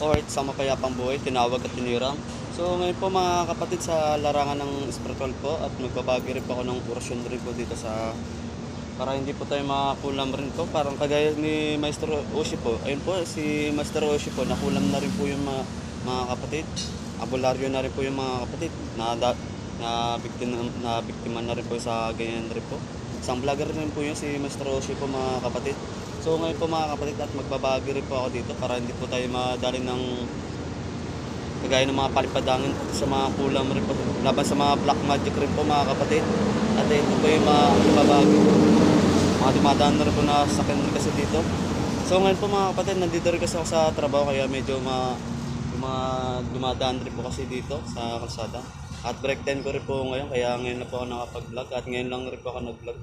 or sa mapayapang buhay, tinawag at tinirang. So ngayon po mga kapatid sa larangan ng spiritual po at magbabagi rin po ako ng orasyon rin po dito sa para hindi po tayo makakulam rin po. Parang kagaya ni Maestro Oshi po. Ayun po, si Maestro Oshi po, nakulam na rin po yung mga, mga kapatid. Abularyo na rin po yung mga kapatid. Na, da, na, biktima, na biktima na rin po sa ganyan rin po. Isang vlogger rin po yun, si Maestro Oshi po mga kapatid. So ngayon po mga kapatid at magbabagi rin po ako dito para hindi po tayo madali ng kagaya ng mga palipadangin sa mga kulam rin po. Laban sa mga black magic rin po mga kapatid. At ito po yung mga babagi mga dumadaan na rin po na sakyan rin kasi dito. So ngayon po mga kapatid nandito rin kasi ako sa trabaho kaya medyo ma, yung mga dumadaan rin po kasi dito sa kalsada. At break time ko rin po ngayon kaya ngayon na po ako nakapag vlog at ngayon lang rin po ako nag vlog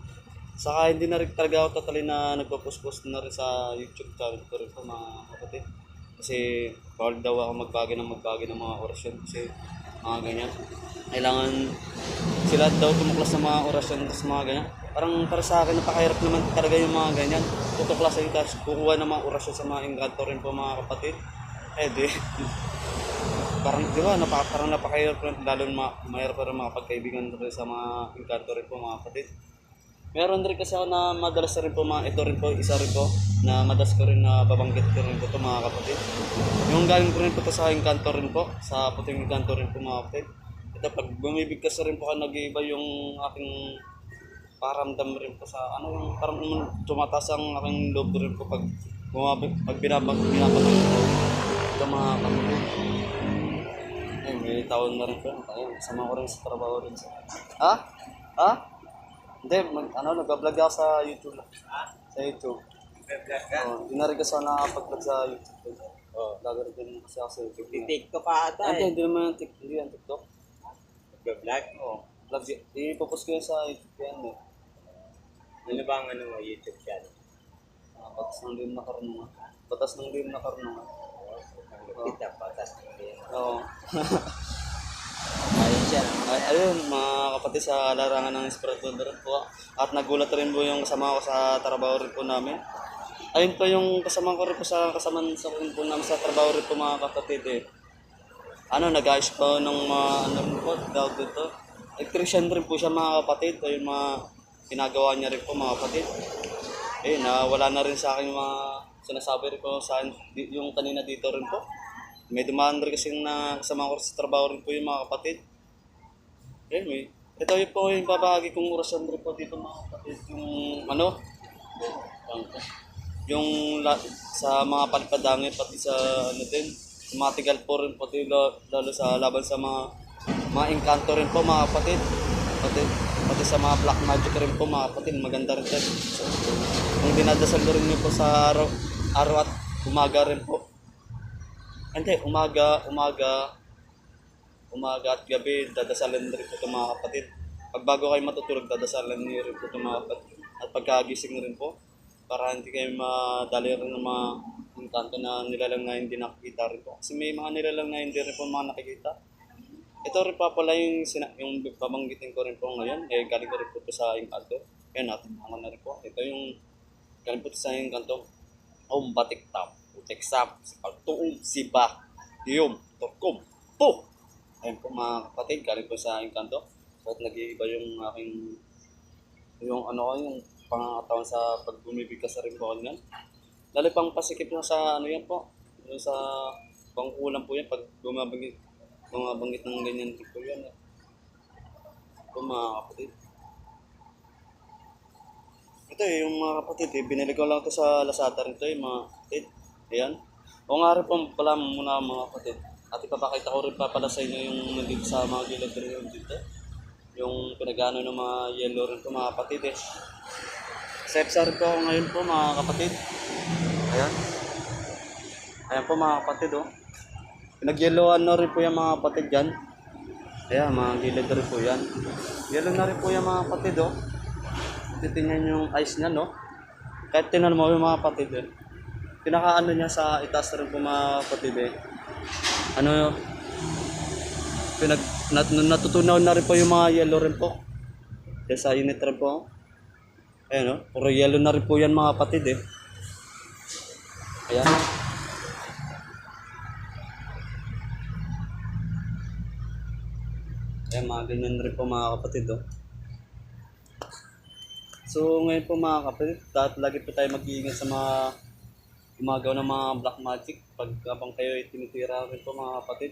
saka hindi na rin talaga ako totally na nagpo-post-post na rin sa YouTube channel ko rin po mga kapatid kasi bawal daw ako magbagi ng magbagi ng mga orasyon kasi mga ganyan. Kailangan sila daw tumuklas ng mga orasyon sa mga ganyan. Parang para sa akin napakahirap naman talaga yung mga ganyan. Tutuklasin tapos kukuha ng mga orasyon sa mga engkanto rin po mga kapatid. Eh di, parang di ba, napaka, parang napakahirap lalo ma- mahirap pa mga pagkaibigan rin sa mga engkanto rin po mga kapatid. Meron rin kasi ako na madalas rin po mga ito rin po, isa rin po na madalas ko rin na babanggit ko rin po ito mga kapatid. Yung galing ko rin po ito sa engkanto rin po, sa puting engkanto rin po mga kapatid. Ito pag bumibig kasi rin po ka nag-iiba yung aking paramdam rin po sa ano yung parang um, tumataas ang aking loob rin po pag bumabig, pag binabag, binabag ko. Ito mga kapatid. Ay, may taon na rin po. Ayun, sama ko rin sa trabaho rin. Sa... Ha? Ha? Hindi, mag, ano, nag-vlog ako sa YouTube. Sa YouTube. Oo, hindi na rin kasi ako nakapag-vlog sa YouTube. Oo, vlogger din kasi ako sa YouTube. TikTok ka ata Ah, eh. Hindi, hindi naman yung TikTok. Hindi yan TikTok. Nagbablog? Oo. Vlog, i-post ko yun sa YouTube yan eh. Ano ba ang ano mo, YouTube channel? Ah, batas ng lim na karunungan. Batas ng lim na karunungan. Ang lupit na patas ng din. Oo. Ayun siya. Ay, ayun, mga kapatid sa larangan ng Espiritu rin po. At nagulat rin po yung kasama ko sa trabaho rin po namin. Ayun po yung kasama ko rin po sa kasama sa rin po namin sa trabaho rin po mga kapatid eh. Ano, nag-ayos po ng mga ano rin po, tawag dito. Electrician rin po siya mga kapatid. O yung mga ginagawa niya rin po mga kapatid. Eh, nawala na rin sa akin yung mga sinasabi rin po sa yung kanina dito rin po. May dumaan rin kasi na kasama ko sa trabaho rin po yung mga kapatid. Anyway, ito yung po yung babahagi kong orasyon rin po dito mga kapatid. Yung ano, yung la, sa mga palpadangin pati sa ano din, matigal po rin pati lalo, lalo sa laban sa mga mga engkanto rin po mga kapatid. Pati, pati sa mga black magic rin po mga kapatid, maganda rin din. So, kung dinadasal rin niyo po sa araw, araw at umaga rin po. Hindi, umaga, umaga, umaga at gabi, dadasalin rin po ito mga kapatid. Pag bago kayo matutulog, dadasalin niyo rin po ito mga kapatid. At pagkagising rin po, para hindi kayo madali rin ng mga engkanto na nilalang na hindi nakikita rin po. Kasi may mga nilalang na hindi rin po mga nakikita. Ito rin pa pala yung, sina- yung pabanggitin ko rin po ngayon. Eh, galing ko rin po ito sa engkanto. Kaya natin na rin po. Ito yung galing po sa engkanto. Om batik tap, utek sap, pagtuong siba, diyom, turkom, po. Ayun po mga kapatid, galing po sa engkanto. So, at nag-iiba yung aking, yung ano ko, yung pangangatawan sa pag ka sa ako niyan. Lalo pang pasikip na sa ano yan po, yung sa pangkulang po yan pag bumabanggit, bumabanggit ng ganyan po yan. Po mga kapatid. Ito eh, yung mga kapatid eh, binili ko lang ito sa Lazada rin ito eh, mga kapatid. Ayan. O nga rin po pala muna mga kapatid. At ipapakita ko rin pa pala sa inyo yung nandito sa mga gilid rin dito. Yung pinagano ng mga yellow rin po mga kapatid eh. Sepsa rin po ako ngayon po mga kapatid. Ayan. Ayan po mga kapatid oh. Pinag-yellowan na rin po yung mga kapatid dyan. Ayan, mga gilid rin po yan. Yellow na rin po yung mga kapatid oh. Titingnan yung ice niya no. Kahit tinan mo yung mga kapatid eh pinakaano niya sa itaas na rin po mga katibe. Eh. Ano, pinag, nat, natutunaw na rin po yung mga yellow rin po. Kaya sa unit rin po. Ayan o, oh, puro yellow na rin po yan mga kapatid eh. Ayan. Ayan, mga ganyan rin po mga kapatid oh. So ngayon po mga kapatid, dapat lagi po tayo mag-iingat sa mga gumagawa ng mga black magic pag habang kayo ay rin po mga kapatid.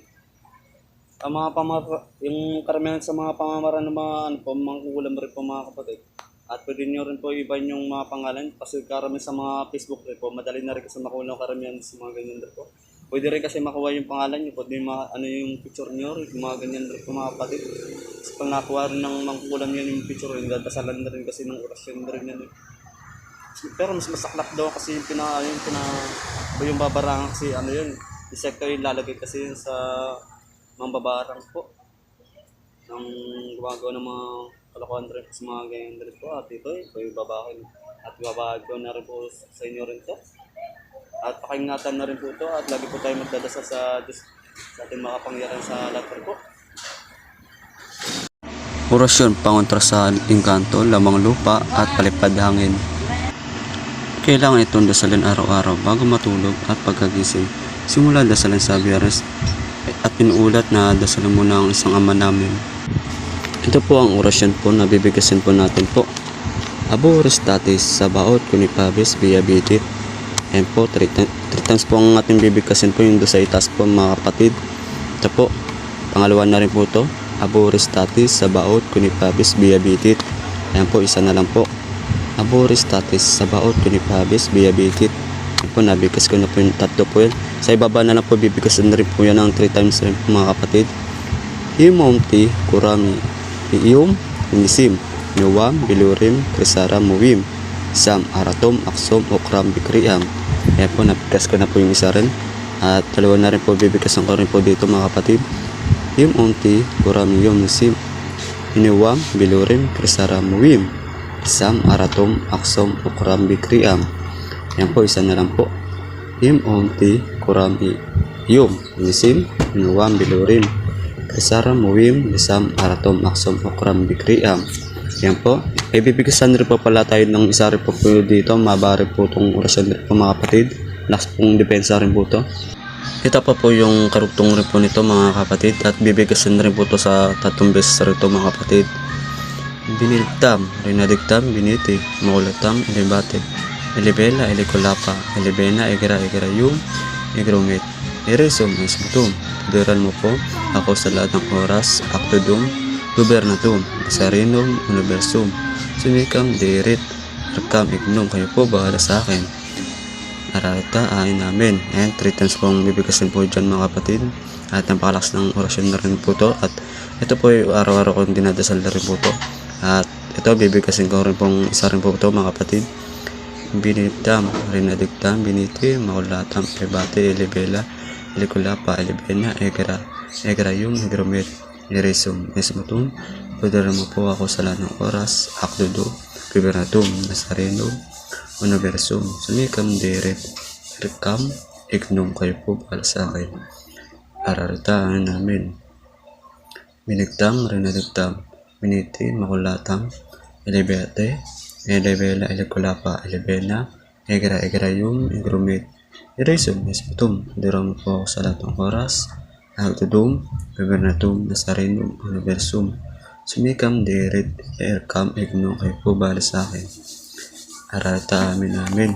Ang mga pamar yung karamihan sa mga pamamaraan ng mga ano po, mga kukulam rin po mga kapatid. At pwede nyo rin po ibahin yung mga pangalan kasi karamihan sa mga Facebook rin po, madali na rin kasi makuha yung karamihan sa mga ganyan rin po. Pwede rin kasi makuha yung pangalan nyo, pwede mga, ano yung picture nyo, yung mga ganyan rin po mga kapatid. Kasi pag nakuha rin ng mangkukulam yan yung picture, yung dadasalan na rin kasi ng orasyon na rin yan. eh. Pero mas masaklap daw kasi yung pina, yung pina, yung babarangan kasi ano yun, insekto yung lalagay kasi yun sa mga babarang po. Nang gumagawa ng mga kalokohan rin sa mga ganyan rin po. At ito, ito yung babakin. At babahagi ko na rin po sa inyo rin to. At pakingatan na rin po ito. At lagi po tayo magdadasal sa Diyos sa ating makapangyarihan sa lahat po. Orasyon pangontra sa engkanto, lamang lupa at palipad hangin. Kailangan itong dasalin araw-araw bago matulog at pagkagising. Simula dasalin sa biyernes at pinuulat na dasalan mo ang isang ama namin. Ito po ang orasyon po na bibigasin po natin po. Abo Oristatis sa baot kunipabis via bitit. Ayan po, 3 times po ang ating bibigkasin po yung doon sa itas po mga kapatid. Ito po, pangalawa na rin po ito. Abo Oristatis sa baot kunipabis via bitit. Ayan po, isa na lang po. Aboris tatis sa baot kunipabis via bitit. Ayan po, nabigas ko na po yung tatlo po yan. Sa ibaba na lang po, bibigasin na rin po yan ng 3 times rin po mga kapatid. Himomti, kurami, iyom, inisim, nuwam, bilurim, krisara, muwim, sam, aratom, aksom, okram, bikriam. Ayan po, nabigas ko na po yung isa rin. At dalawa na rin po, bibigasan ko rin po dito mga kapatid. Himomti, kurami, iyom, nisim, iniwam, bilurim, krisara, muwim, Sam, Aratom, Aksom, Ukram, Bikriam. Yan po, isa na lang po. Im, Omti, Kuram, I, Yum, Nisim, Inuwam, Bilurim, Kasara, Muwim, Nisam, Aratom, Aksom, Ukram, Bikriam. Yan po. Ibibigasan rin po pala tayo ng isa rin po po dito. Mabari po itong orasyon rin po mga kapatid. Last pong depensa rin po ito. Ito pa po yung karugtong rin po nito mga kapatid at bibigasan rin po ito sa tatlong beses rin ito mga kapatid. Biniltam, Rinadiktam, Biniti, Maulatam, Ilibate, Ilibela, Ilikulapa, Ilibena, Igra, Igrayum, Igrumit, Irisum, Ismutum, Tuduran mo po, ako sa lahat ng oras, Aktudum, Gubernatum, Sarinum, Universum, Sumikam, Dirit, Rakam, Ignum, kayo po bahala sa akin. Nararita, ayin namin. And three times pong bibigasin po dyan mga kapatid. At napakalakas ng orasyon na rin po to. At ito po yung araw-araw kong dinadasal na rin po to. At ito bibigasin ko rin pong isa rin po to mga kapatid. Binitam, Rinadiktam, Biniti, Maulatam, Libate, Ilibela, Likulapa, Ilibena, Egra, Egrayum, Higromit, Irisum, Esmutum, Pudara mo po ako sa lahat ng oras, Akdudo, Gubernatum, Nazareno, Universum, Sumikam, Deret, Rikam, Ignum kayo po para sa akin. Araritaan namin. Binigtam, Rinadiktam, Biniti, Makulatam, Elibete, Elibela, Elikulapa, Elibena, Egra, Egrayum, Igrumit, Irisum, Esputum, Dirang po sa lahat ng oras, Agdudum, Gubernatum, Nazarenum, Universum, Sumikam, Dirit, Erkam, Ignum, kayo po bala sa akin. Arata amin namin.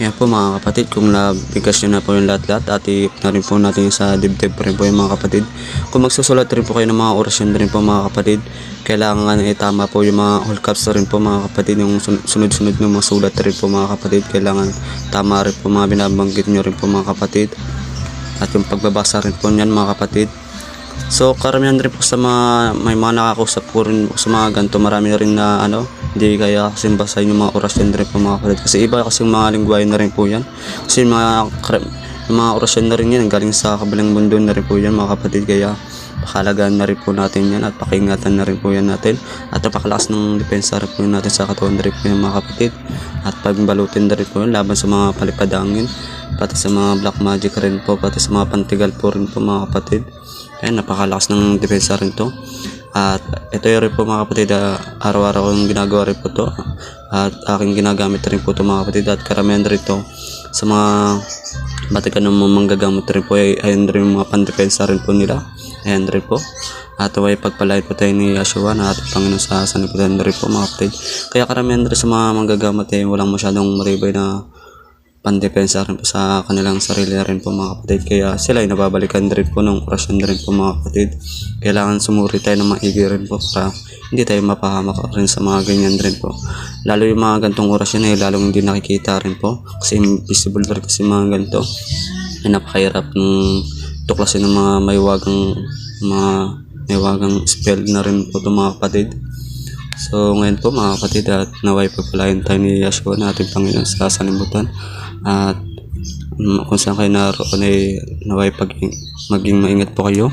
Yan po mga kapatid, kung nabigas nyo na po yung lahat-lahat at i na rin po natin sa dibdib pa rin po yung mga kapatid. Kung magsusulat rin po kayo ng mga orasyon rin po mga kapatid, kailangan itama po yung mga all caps rin po mga kapatid, yung sun- sunod-sunod ng mga sulat rin po mga kapatid, kailangan tama rin po mga binabanggit nyo rin po mga kapatid. At yung pagbabasa rin po niyan mga kapatid, So karamihan rin po sa mga may mga nakakausap ko rin sa mga ganito. Marami rin na ano hindi kaya kasi basahin yung mga orasyon rin po mga kapatid. Kasi iba kasi mga lingwahe na rin po yan. Kasi mga yung mga orasyon na rin yan. Galing sa kabilang mundo na rin po yan mga kapatid. Kaya pakalagaan na rin po natin yan at pakingatan na rin po yan natin. At napakalakas ng depensa rin po natin sa katawan na rin po yan mga kapatid. At pagbalutin na rin po yun laban sa mga palipadangin pati sa mga black magic rin po pati sa mga pantigal po rin po mga kapatid Ayan, napakalakas ng depensa rin to. At ito rin po mga kapatid, ah, araw-araw kong ginagawa rin po to. At aking ginagamit rin po to mga kapatid at karamihan rin to sa mga Pati ka ng mga manggagamot rin po ay ayun rin yung mga pandepensa rin po nila. Ayan rin po. At away pagpalain po tayo ni Yeshua na ating Panginoon sa sanlibutan rin po mga kapatid. Kaya karamihan rin sa mga manggagamot ay walang masyadong maribay na pandepensa rin po sa kanilang sarili rin po mga kapatid. Kaya sila ay nababalikan rin po ng orasyon rin po mga kapatid. Kailangan sumuri tayo ng maigi rin po para hindi tayo mapahamak rin sa mga ganyan rin po. Lalo yung mga gantong orasyon ay lalong hindi nakikita rin po. Kasi invisible rin kasi mga ganito. Ay napakahirap ng tuklasin ng mga maywagang mga maywagang spell na rin po itong mga kapatid. So ngayon po mga kapatid at naway pagpalain tayo ni Yeshua na ating Panginoon sa salimutan at mm, kung saan kayo naroon ay naway pag maging maingat po kayo